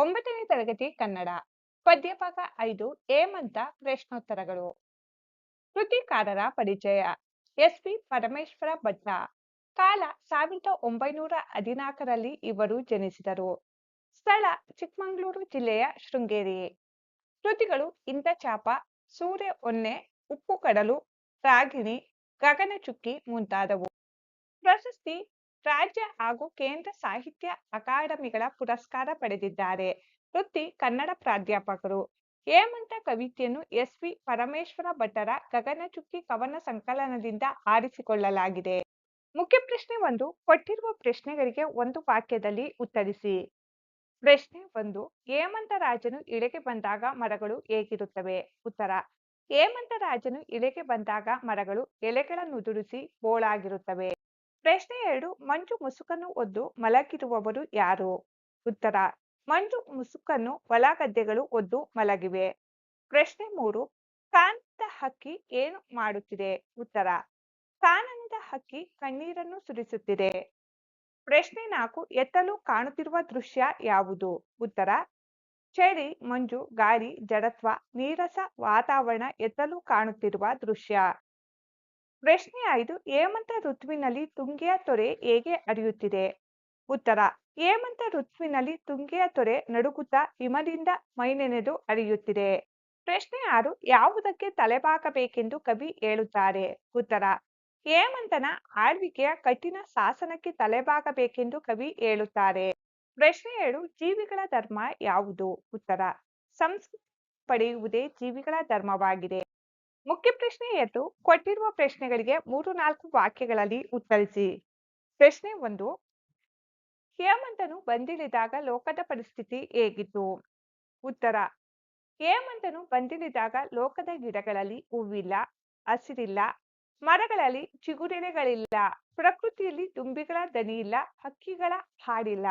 ಒಂಬತ್ತನೇ ತರಗತಿ ಕನ್ನಡ, ಪದ್ಯಭಾಗ ಐದು, ಹೇಮಂತ ಪ್ರಶ್ನೋತ್ತರಗಳು. ಕೃತಿಕಾರರ ಪರಿಚಯ ಎಸ್ ಪಿ ಪರಮೇಶ್ವರ ಭಟ್ಟ ಕಾಲ ಸಾವಿರದ ಒಂಬೈನೂರ ಹದಿನಾಲ್ಕರಲ್ಲಿ ಇವರು ಜನಿಸಿದರು. ಸ್ಥಳ ಚಿಕ್ಕಮಗಳೂರು ಜಿಲ್ಲೆಯ ಶೃಂಗೇರಿ. ಕೃತಿಗಳು ಇಂದ್ರಚಾಪ ಸೂರ್ಯ ಒನ್ನೆ ಉಪ್ಪು ಕಡಲು ರಾಗಿಣಿ, ಗಗನಚುಕ್ಕಿ ಮುಂತಾದವು. ಪ್ರಶಸ್ತಿ ರಾಜ್ಯ ಹಾಗೂ ಕೇಂದ್ರ ಸಾಹಿತ್ಯ ಅಕಾಡೆಮಿಗಳ ಪುರಸ್ಕಾರ ಪಡೆದಿದ್ದಾರೆ. ವೃತ್ತಿ ಕನ್ನಡ ಪ್ರಾಧ್ಯಾಪಕರು. ಹೇಮಂತ ಕವಿತೆಯನ್ನು ಎಸ್ ವಿ ಪರಮೇಶ್ವರ ಭಟ್ಟರ ಗಗನಚುಕ್ಕಿ ಕವನ ಸಂಕಲನದಿಂದ ಆರಿಸಿಕೊಳ್ಳಲಾಗಿದೆ. ಮುಖ್ಯ ಪ್ರಶ್ನೆ ಒಂದು, ಕೊಟ್ಟಿರುವ ಪ್ರಶ್ನೆಗಳಿಗೆ ಒಂದು ವಾಕ್ಯದಲ್ಲಿ ಉತ್ತರಿಸಿ. ಪ್ರಶ್ನೆ ಒಂದು, ಹೇಮಂತ ರಾಜನು ಇಳೆಗೆ ಬಂದಾಗ ಮರಗಳು ಹೇಗಿರುತ್ತವೆ? ಉತ್ತರ, ಹೇಮಂತ ರಾಜನು ಇಳೆಗೆ ಬಂದಾಗ ಮರಗಳು ಎಲೆಗಳನ್ನುದುರಿಸಿ ಬೋಳಾಗಿರುತ್ತವೆ. ಪ್ರಶ್ನೆ ಎರಡು, ಮಂಜು ಮುಸುಕನ್ನು ಒದ್ದು ಮಲಗಿರುವವರು ಯಾರು? ಉತ್ತರ, ಮಂಜು ಮುಸುಕನ್ನು ಹೊಲ ಗದ್ದೆಗಳು ಒದ್ದು ಮಲಗಿವೆ. ಪ್ರಶ್ನೆ ಮೂರು ಕಾನದ ಹಕ್ಕಿ ಏನು ಮಾಡುತ್ತಿದೆ? ಉತ್ತರ ಕಾನನದ ಹಕ್ಕಿ ಕಣ್ಣೀರನ್ನು ಸುರಿಸುತ್ತಿದೆ. ಪ್ರಶ್ನೆ ನಾಲ್ಕು, ಎತ್ತಲು ಕಾಣುತ್ತಿರುವ ದೃಶ್ಯ ಯಾವುದು? ಉತ್ತರ, ಚಳಿ, ಮಂಜು, ಗಾಳಿ, ಜಡತ್ವ, ನೀರಸ ವಾತಾವರಣ ಎತ್ತಲು ಕಾಣುತ್ತಿರುವ ದೃಶ್ಯ. ಪ್ರಶ್ನೆ ಐದು, ಹೇಮಂತ ಋತುವಿನಲ್ಲಿ ತುಂಗೆಯ ತೊರೆ ಹೇಗೆ ಹರಿಯುತ್ತಿದೆ? ಉತ್ತರ, ಹೇಮಂತ ಋತುವಿನಲ್ಲಿ ತುಂಗೆಯ ತೊರೆ ನಡುಗುತ್ತಾ ಹಿಮದಿಂದ ಮೈನೆನೆದು ಹರಿಯುತ್ತಿದೆ. ಪ್ರಶ್ನೆ ಆರು, ಯಾವುದಕ್ಕೆ ತಲೆಬಾಕಬೇಕೆಂದು ಕವಿ ಹೇಳುತ್ತಾರೆ? ಉತ್ತರ, ಹೇಮಂತನ ಆಳ್ವಿಕೆಯ ಕಠಿಣ ಶಾಸನಕ್ಕೆ ತಲೆಬಾಗಬೇಕೆಂದು ಕವಿ ಹೇಳುತ್ತಾರೆ. ಪ್ರಶ್ನೆ ಏಳು, ಜೀವಿಗಳ ಧರ್ಮ ಯಾವುದು? ಉತ್ತರ, ಸಂಸ್ಕೃತಿ ಪಡೆಯುವುದೇ ಜೀವಿಗಳ ಧರ್ಮವಾಗಿದೆ. ಮುಖ್ಯ ಪ್ರಶ್ನೆ ಎದ್ದು ಕೊಟ್ಟಿರುವ ಪ್ರಶ್ನೆಗಳಿಗೆ ಮೂರು ನಾಲ್ಕು ವಾಕ್ಯಗಳಲ್ಲಿ ಉತ್ತರಿಸಿ. ಪ್ರಶ್ನೆ ಒಂದು, ಹೇಮಂತನು ಬಂದಿಳಿದಾಗ ಲೋಕದ ಪರಿಸ್ಥಿತಿ ಹೇಗಿತ್ತು? ಉತ್ತರ, ಹೇಮಂತನು ಬಂದಿಳಿದಾಗ ಲೋಕದ ಗಿಡಗಳಲ್ಲಿ ಹೂವಿಲ್ಲ, ಹಸಿರಿಲ್ಲ, ಮರಗಳಲ್ಲಿ ಚಿಗುರೆಲೆಗಳಿಲ್ಲ, ಪ್ರಕೃತಿಯಲ್ಲಿ ದುಂಬಿಗಳ ದನಿ ಇಲ್ಲ ಹಕ್ಕಿಗಳ ಹಾಡಿಲ್ಲ,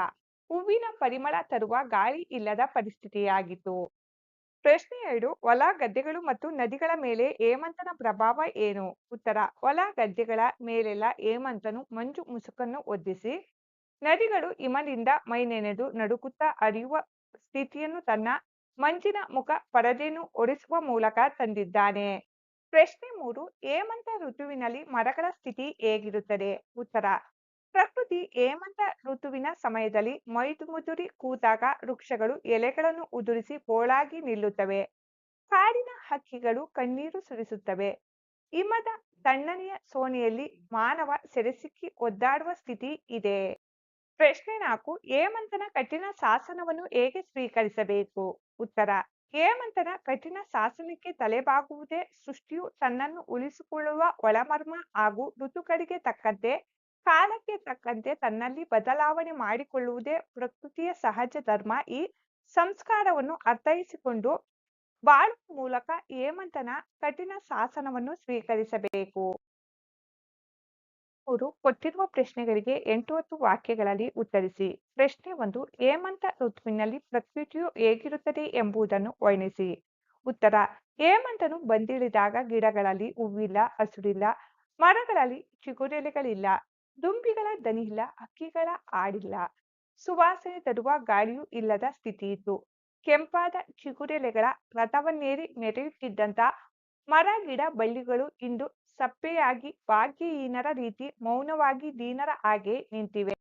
ಹೂವಿನ ಪರಿಮಳ ತರುವ ಗಾಳಿ ಇಲ್ಲದ ಪರಿಸ್ಥಿತಿಯಾಗಿತ್ತು. ಪ್ರಶ್ನೆ ಎರಡು, ಹೊಲ ಗದ್ದೆಗಳು ಮತ್ತು ನದಿಗಳ ಮೇಲೆ ಹೇಮಂತನ ಪ್ರಭಾವ ಏನು? ಉತ್ತರ, ಹೊಲ ಗದ್ದೆಗಳ ಮೇಲೆಲ್ಲ ಹೇಮಂತನು ಮಂಜು ಮುಸುಕನ್ನು ಒದ್ದಿಸಿ, ನದಿಗಳು ಹಿಮದಿಂದ ಮೈನೆನೆದು ನಡುಕುತ್ತಾ ಹರಿಯುವ ಸ್ಥಿತಿಯನ್ನು ತನ್ನ ಮಂಜಿನ ಮುಖ ಪರದೆಯನ್ನು ಒರೆಸುವ ಮೂಲಕ ತಂದಿದ್ದಾನೆ. ಪ್ರಶ್ನೆ ಮೂರು, ಹೇಮಂತ ಋತುವಿನಲ್ಲಿ ಮರಗಳ ಸ್ಥಿತಿ ಹೇಗಿರುತ್ತದೆ? ಉತ್ತರ ಪ್ರಕೃತಿ ಹೇಮಂತ ಋತುವಿನ ಸಮಯದಲ್ಲಿ ಮೈದುಮುದುರಿ ಕೂತಾಗ ವೃಕ್ಷಗಳು ಎಲೆಗಳನ್ನು ಉದುರಿಸಿ ಬೋಳಾಗಿ ನಿಲ್ಲುತ್ತವೆ. ಕಾಡಿನ ಹಕ್ಕಿಗಳು ಕಣ್ಣೀರು ಸುರಿಸುತ್ತವೆ. ಹಿಮದ ತಣ್ಣನೆಯ ಸೋನೆಯಲ್ಲಿ ಮಾನವ ಸೆರೆಸಿಕ್ಕಿ ಒದ್ದಾಡುವ ಸ್ಥಿತಿ ಇದೆ. ಪ್ರಶ್ನೆ ನಾಲ್ಕು, ಹೇಮಂತನ ಕಠಿಣ ಶಾಸನವನ್ನು ಹೇಗೆ ಸ್ವೀಕರಿಸಬೇಕು? ಉತ್ತರ, ಹೇಮಂತನ ಕಠಿಣ ಶಾಸನಕ್ಕೆ ತಲೆಬಾಗುವುದೇ ಸೃಷ್ಟಿಯು ತನ್ನನ್ನು ಉಳಿಸಿಕೊಳ್ಳುವ ಒಳಮರ್ಮ ಹಾಗೂ ಋತುಗಳಿಗೆ ತಕ್ಕಂತೆ ಕಾಲಕ್ಕೆ ತಕ್ಕಂತೆ ತನ್ನಲ್ಲಿ ಬದಲಾವಣೆ ಮಾಡಿಕೊಳ್ಳುವುದೇ ಪ್ರಕೃತಿಯ ಸಹಜ ಧರ್ಮ. ಈ ಸಂಸ್ಕಾರವನ್ನು ಅರ್ಥೈಸಿಕೊಂಡು ಬಾಳುವ ಮೂಲಕ ಹೇಮಂತನ ಕಠಿಣ ಶಾಸನವನ್ನು ಸ್ವೀಕರಿಸಬೇಕು. ಅವರು ಕೊಟ್ಟಿರುವ ಪ್ರಶ್ನೆಗಳಿಗೆ ಎಂಟು ಹತ್ತು ವಾಕ್ಯಗಳಲ್ಲಿ ಉತ್ತರಿಸಿ, ಪ್ರಶ್ನೆ ಒಂದು, ಹೇಮಂತ ಋತುವಿನಲ್ಲಿ ಪ್ರಕೃತಿಯು ಹೇಗಿರುತ್ತದೆ ಎಂಬುದನ್ನು ವರ್ಣಿಸಿ. ಉತ್ತರ, ಹೇಮಂತನು ಬಂದಿಳಿದಾಗ ಗಿಡಗಳಲ್ಲಿ ಹೂವಿಲ್ಲ, ಹಸುರಿಲ್ಲ, ಮರಗಳಲ್ಲಿ ಚಿಗುರೆಲೆಗಳಿಲ್ಲ. ದುಂಬಿಗಳ ದನಿಯಿಲ್ಲ ಹಕ್ಕಿಗಳ ಆಡಿಲ್ಲ. ಸುವಾಸನೆ ತರುವ ಗಾಳಿಯೂ ಇಲ್ಲದ ಸ್ಥಿತಿಯಿತ್ತು. ಕೆಂಪಾದ ಚಿಗುರೆಲೆಗಳ ರಥವನ್ನೇರಿ ಮೆರೆಯುತ್ತಿದ್ದಂತ ಮರ, ಗಿಡ, ಬಳ್ಳಿಗಳು ಇಂದು ಸಪ್ಪೆಯಾಗಿ ಭಾಗ್ಯಹೀನರ ರೀತಿ ಮೌನವಾಗಿ ದೀನರ ಹಾಗೆ ನಿಂತಿವೆ.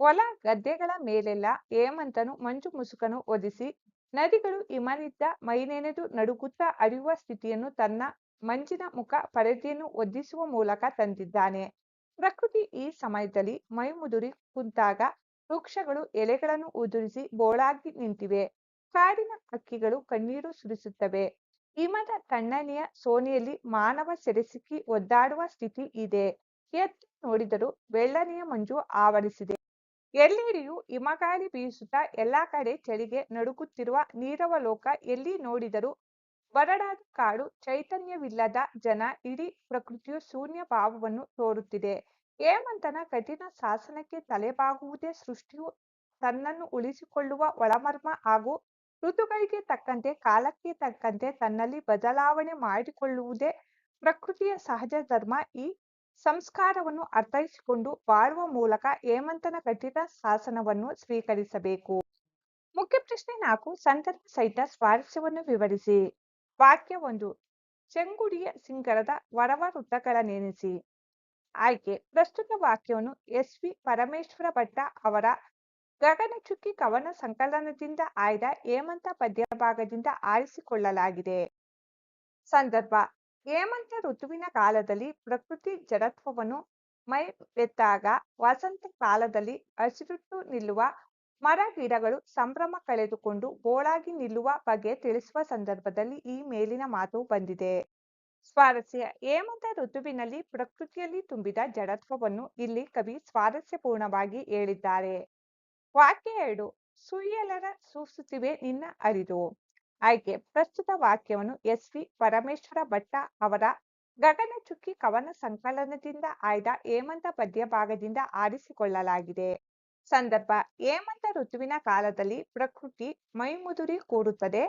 ಹೊಲ, ಗದ್ದೆಗಳ ಮೇಲೆಲ್ಲ ಹೇಮಂತನು ಮಂಜು ಮುಸುಕನು ಒದಿಸಿ ನದಿಗಳು ಹಿಮನಿದ್ದ ಮೈನೆನೆದು ನಡುಗುತ್ತಾ ಹರಿಯುವ ಸ್ಥಿತಿಯನ್ನು ತನ್ನ ಮಂಜಿನ ಮುಖ ಪರದೆಯನ್ನು ಒದ್ದಿಸುವ ಮೂಲಕ ತಂದಿದ್ದಾನೆ. ಪ್ರಕೃತಿ ಈ ಸಮಯದಲ್ಲಿ ಮೈಮುದುರಿ ಕುಂತಾಗ ವೃಕ್ಷಗಳು ಎಲೆಗಳನ್ನು ಉದುರಿಸಿ ಬೋಳಾಗಿ ನಿಂತಿವೆ. ಕಾಡಿನ ಹಕ್ಕಿಗಳು ಕಣ್ಣೀರು ಸುರಿಸುತ್ತವೆ. ಹಿಮದ ತಣ್ಣನೆಯ ಸೋನೆಯಲ್ಲಿ ಮಾನವ ಸೆರೆಸಿಕ್ಕಿ ಒದ್ದಾಡುವ ಸ್ಥಿತಿ ಇದೆ. ಎತ್ತು ನೋಡಿದರೂ ಬೆಳ್ಳನೆಯ ಮಂಜು ಆವರಿಸಿದೆ. ಎಲ್ಲೆಡೆಯೂ ಹಿಮಗಾಳಿ ಬೀಸುತ್ತಾ ಎಲ್ಲಾ ಕಡೆ ಚಳಿಗೆ ನಡುಗುತ್ತಿರುವ ನೀರವ ಲೋಕ ಎಲ್ಲಿ ನೋಡಿದರೂ ಬರಡಾದ ಕಾಡು ಚೈತನ್ಯವಿಲ್ಲದ ಜನ ಇಡೀ ಪ್ರಕೃತಿಯು ಶೂನ್ಯ ಭಾವವನ್ನು ತೋರುತ್ತಿದೆ. ಹೇಮಂತನ ಕಠಿಣ ಶಾಸನಕ್ಕೆ ತಲೆಬಾಗುವುದೇ ಸೃಷ್ಟಿಯು ತನ್ನನ್ನು ಉಳಿಸಿಕೊಳ್ಳುವ ಒಳಮರ್ಮ ಹಾಗೂ ಋತುಗಳಿಗೆ ತಕ್ಕಂತೆ ಕಾಲಕ್ಕೆ ತಕ್ಕಂತೆ ತನ್ನಲ್ಲಿ ಬದಲಾವಣೆ ಮಾಡಿಕೊಳ್ಳುವುದೇ ಪ್ರಕೃತಿಯ ಸಹಜ ಧರ್ಮ. ಈ ಸಂಸ್ಕಾರವನ್ನು ಅರ್ಥೈಸಿಕೊಂಡು ಬಾಳುವ ಮೂಲಕ ಹೇಮಂತನ ಕಠಿಣ ಶಾಸನವನ್ನು ಸ್ವೀಕರಿಸಬೇಕು. ಮುಖ್ಯ ಪ್ರಶ್ನೆ ನಾಲ್ಕು, ಸಂದರ್ಭ ಸಹಿತ ಸ್ವಾರಸ್ಯವನ್ನು ವಿವರಿಸಿ. ವಾಕ್ಯ ಒಂದು. ಚೆಂಗುಡಿಯ ಸಿಂಗರದ ವರವ ವೃತ್ತಗಳ ನೇಮಿಸಿ ಆಯ್ಕೆ. ಪ್ರಸ್ತುತ ವಾಕ್ಯವನ್ನು ಎಸ್ ವಿ ಪರಮೇಶ್ವರ ಭಟ್ಟ ಅವರ ಗಗನಚುಕ್ಕಿ ಕವನ ಸಂಕಲನದಿಂದ ಆಯ್ದ ಹೇಮಂತ ಪದ್ಯ ಭಾಗದಿಂದ ಆರಿಸಿಕೊಳ್ಳಲಾಗಿದೆ. ಸಂದರ್ಭ. ಹೇಮಂತ ಋತುವಿನ ಕಾಲದಲ್ಲಿ ಪ್ರಕೃತಿ ಜಡತ್ವವನ್ನು ಮೈವೆತ್ತಾಗ ವಸಂತ ಕಾಲದಲ್ಲಿ ಹಸಿರುಟ್ಟು ನಿಲ್ಲುವ ಮರ ಗಿಡಗಳು ಸಂಭ್ರಮ ಕಳೆದುಕೊಂಡು ಬೋಳಾಗಿ ನಿಲ್ಲುವ ಬಗ್ಗೆ ತಿಳಿಸುವ ಸಂದರ್ಭದಲ್ಲಿ ಈ ಮೇಲಿನ ಮಾತು ಬಂದಿದೆ. ಸ್ವಾರಸ್ಯ, ಹೇಮಂತ ಋತುವಿನಲ್ಲಿ ಪ್ರಕೃತಿಯಲ್ಲಿ ತುಂಬಿದ ಜಡತ್ವವನ್ನು ಇಲ್ಲಿ ಕವಿ ಸ್ವಾರಸ್ಯಪೂರ್ಣವಾಗಿ ಹೇಳಿದ್ದಾರೆ. ವಾಕ್ಯ ಎರಡು ಸುಯ್ಯಲರ ಸೂಸುತ್ತಿವೆ ನಿನ್ನ ಅರಿದು. ಆಯ್ಕೆ, ಪ್ರಸ್ತುತ ವಾಕ್ಯವನ್ನು ಎಸ್ ವಿ ಪರಮೇಶ್ವರ ಭಟ್ಟ ಅವರ ಗಗನಚುಕ್ಕಿ ಕವನ ಸಂಕಲನದಿಂದ ಆಯ್ದ ಹೇಮಂತ ಪದ್ಯ ಭಾಗದಿಂದ ಆರಿಸಿಕೊಳ್ಳಲಾಗಿದೆ. ಸಂದರ್ಭ ಹೇಮಂತ ಋತುವಿನ ಕಾಲದಲ್ಲಿ ಪ್ರಕೃತಿ ಮೈಮುದುರಿ ಕೂಡುತ್ತದೆ.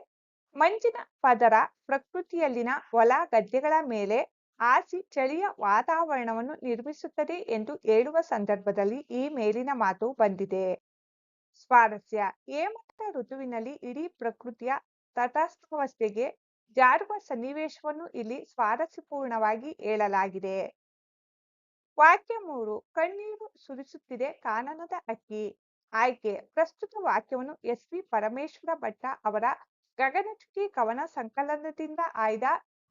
ಮಂಜಿನ ಪದರ ಪ್ರಕೃತಿಯಲ್ಲಿನ ಹೊಲ ಗದ್ದೆಗಳ ಮೇಲೆ ಆಸಿ ಚಳಿಯ ವಾತಾವರಣವನ್ನು ನಿರ್ಮಿಸುತ್ತದೆ ಎಂದು ಹೇಳುವ ಸಂದರ್ಭದಲ್ಲಿ ಈ ಮೇಲಿನ ಮಾತು ಬಂದಿದೆ. ಸ್ವಾರಸ್ಯ ಹೇಮಂತ ಋತುವಿನಲ್ಲಿ ಇಡೀ ಪ್ರಕೃತಿಯ ತಟಸ್ಥವಸ್ಥೆಗೆ ಜಾರುವ ಸನ್ನಿವೇಶವನ್ನು ಇಲ್ಲಿ ಸ್ವಾರಸ್ಯಪೂರ್ಣವಾಗಿ ಹೇಳಲಾಗಿದೆ. ವಾಕ್ಯ ಮೂರು ಕಣ್ಣೀರು ಸುರಿಸುತ್ತಿದೆ ಕಾನನದ ಅಕ್ಕಿ. ಆಯ್ಕೆ, ಪ್ರಸ್ತುತ ವಾಕ್ಯವನ್ನು ಎಸ್ ವಿ ಪರಮೇಶ್ವರ ಭಟ್ಟ ಅವರ ಗಗನಚುಕ್ಕಿ ಕವನ ಸಂಕಲನದಿಂದ ಆಯ್ದ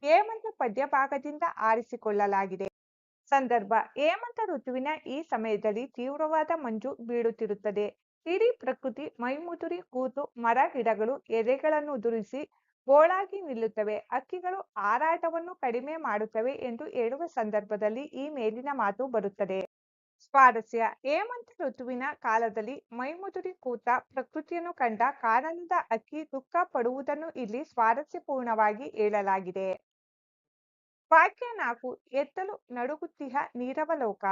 ಹೇಮಂತ ಪದ್ಯ ಭಾಗದಿಂದ ಆರಿಸಿಕೊಳ್ಳಲಾಗಿದೆ. ಸಂದರ್ಭ, ಹೇಮಂತ ಋತುವಿನ ಈ ಸಮಯದಲ್ಲಿ ತೀವ್ರವಾದ ಮಂಜು ಬೀಳುತ್ತಿರುತ್ತದೆ. ಇಡೀ ಪ್ರಕೃತಿ ಮೈಮುದುರಿ ಕೂತು ಮರ ಗಿಡಗಳು ಎಲೆಗಳನ್ನು ಉದುರಿಸಿ ಬೋಳಾಗಿ ನಿಲ್ಲುತ್ತವೆ. ಹಕ್ಕಿಗಳು ಹಾರಾಟವನ್ನು ಕಡಿಮೆ ಮಾಡುತ್ತವೆ ಎಂದು ಹೇಳುವ ಸಂದರ್ಭದಲ್ಲಿ ಈ ಮೇಲಿನ ಮಾತು ಬರುತ್ತದೆ. ಸ್ವಾರಸ್ಯ. ಹೇಮಂತ ಋತುವಿನ ಕಾಲದಲ್ಲಿ ಮೈಮುದುರಿ ಕೂತ ಪ್ರಕೃತಿಯನ್ನು ಕಂಡ ಕಾರಣದ ಅಕ್ಕಿ ದುಃಖ ಪಡುವುದನ್ನು ಇಲ್ಲಿ ಸ್ವಾರಸ್ಯಪೂರ್ಣವಾಗಿ ಹೇಳಲಾಗಿದೆ. ವಾಕ್ಯ ನಾಲ್ಕು. ಎತ್ತಲು ನಡುಗುತ್ತಿಹ ನೀರವಲೋಕ.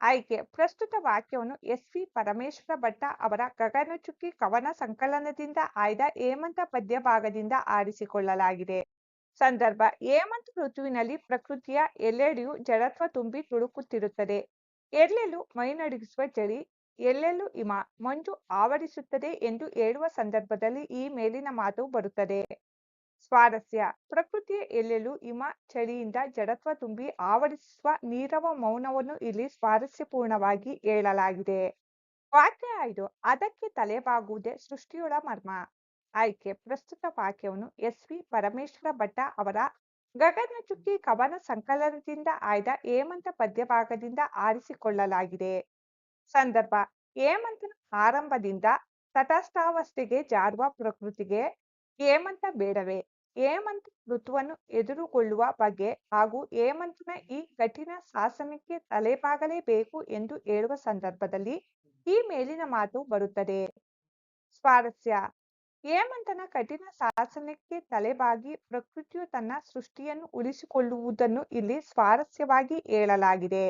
ಆಯ್ಕೆ. ಪ್ರಸ್ತುತ ವಾಕ್ಯವನ್ನು ಎಸ್ ವಿ ಪರಮೇಶ್ವರ ಭಟ್ಟ ಅವರ ಗಗನಚುಕ್ಕಿ ಕವನ ಸಂಕಲನದಿಂದ ಆಯ್ದ ಹೇಮಂತ ಪದ್ಯ ಭಾಗದಿಂದ ಆರಿಸಿಕೊಳ್ಳಲಾಗಿದೆ. ಸಂದರ್ಭ, ಹೇಮಂತ ಋತುವಿನಲ್ಲಿ ಪ್ರಕೃತಿಯ ಎಲ್ಲೆಡೆಯೂ ಜಡತ್ವ ತುಂಬಿ ತುಳುಕುತ್ತಿರುತ್ತದೆ. ಎಲ್ಲೆಲ್ಲೂ ಮೈನಡುಗಿಸುವ ಚಳಿ ಎಲ್ಲೆಲ್ಲೂ ಹಿಮ, ಮಂಜು ಆವರಿಸುತ್ತದೆ ಎಂದು ಹೇಳುವ ಸಂದರ್ಭದಲ್ಲಿ ಈ ಮೇಲಿನ ಮಾತು ಬರುತ್ತದೆ. ಸ್ವಾರಸ್ಯ. ಪ್ರಕೃತಿಯ ಎಲ್ಲೆಲ್ಲೂ ಹಿಮ, ಚಳಿಯಿಂದ ಜಡತ್ವ ತುಂಬಿ ಆವರಿಸುವ ನೀರವ ಮೌನವನ್ನು ಇಲ್ಲಿ ಸ್ವಾರಸ್ಯಪೂರ್ಣವಾಗಿ ಹೇಳಲಾಗಿದೆ. ವಾಕ್ಯ ಐದು, ಅದಕ್ಕೆ ತಲೆಬಾಗುವುದೇ ಸೃಷ್ಟಿಯೊಳ ಮರ್ಮ. ಆಯ್ಕೆ, ಪ್ರಸ್ತುತ ವಾಕ್ಯವನ್ನು ಎಸ್ ವಿ ಪರಮೇಶ್ವರ ಭಟ್ಟ ಅವರ ಗಗನಚುಕ್ಕಿ ಕವನ ಸಂಕಲನದಿಂದ ಆಯ್ದ ಹೇಮಂತ ಪದ್ಯಭಾಗದಿಂದ ಆರಿಸಿಕೊಳ್ಳಲಾಗಿದೆ. ಸಂದರ್ಭ, ಹೇಮಂತನ ಆರಂಭದಿಂದ ತಟಸ್ಥಾವಸ್ಥೆಗೆ ಜಾರುವ ಪ್ರಕೃತಿಗೆ ಹೇಮಂತ ಬೇಡವೇ? ಹೇಮಂತ್ ಋತುವನ್ನು ಎದುರುಗೊಳ್ಳುವ ಬಗ್ಗೆ ಹಾಗೂ ಹೇಮಂತನ ಈ ಕಠಿಣ ಶಾಸನಕ್ಕೆ ತಲೆಬಾಗಲೇಬೇಕು ಎಂದು ಹೇಳುವ ಸಂದರ್ಭದಲ್ಲಿ ಈ ಮೇಲಿನ ಮಾತು ಬರುತ್ತದೆ. ಸ್ವಾರಸ್ಯ. ಹೇಮಂತನ ಕಠಿಣ ಶಾಸನಕ್ಕೆ ತಲೆಬಾಗಿ ಪ್ರಕೃತಿಯು ತನ್ನ ಸೃಷ್ಟಿಯನ್ನು ಉಳಿಸಿಕೊಳ್ಳುವುದನ್ನು ಇಲ್ಲಿ ಸ್ವಾರಸ್ಯವಾಗಿ ಹೇಳಲಾಗಿದೆ.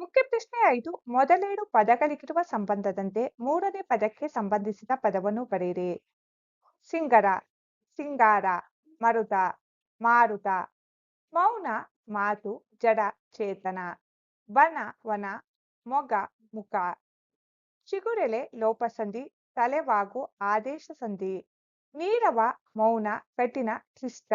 ಮುಖ್ಯ ಪ್ರಶ್ನೆ ಐದು. ಮೊದಲೆರಡು ಪದಗಳಿಗಿರುವ ಸಂಬಂಧದಂತೆ ಮೂರನೇ ಪದಕ್ಕೆ ಸಂಬಂಧಿಸಿದ ಪದವನ್ನು ಬರೆಯಿರಿ. ಸಿಂಗರ, ಸಿಂಗಾರ, ಮರುತ, ಮಾರುತ, ಮೌನ, ಮಾತು, ಜಡ, ಚೇತನ ಬನ ವನ, ಮೊಗ, ಮುಖ. ಚಿಗುರೆಲೆ, ಲೋಪಸಂಧಿ, ತಲೆವಾಗು, ಆದೇಶ ಸಂಧಿ. ನೀರವ, ಮೌನ, ಕಠಿಣ, ಕ್ಲಿಷ್ಟ.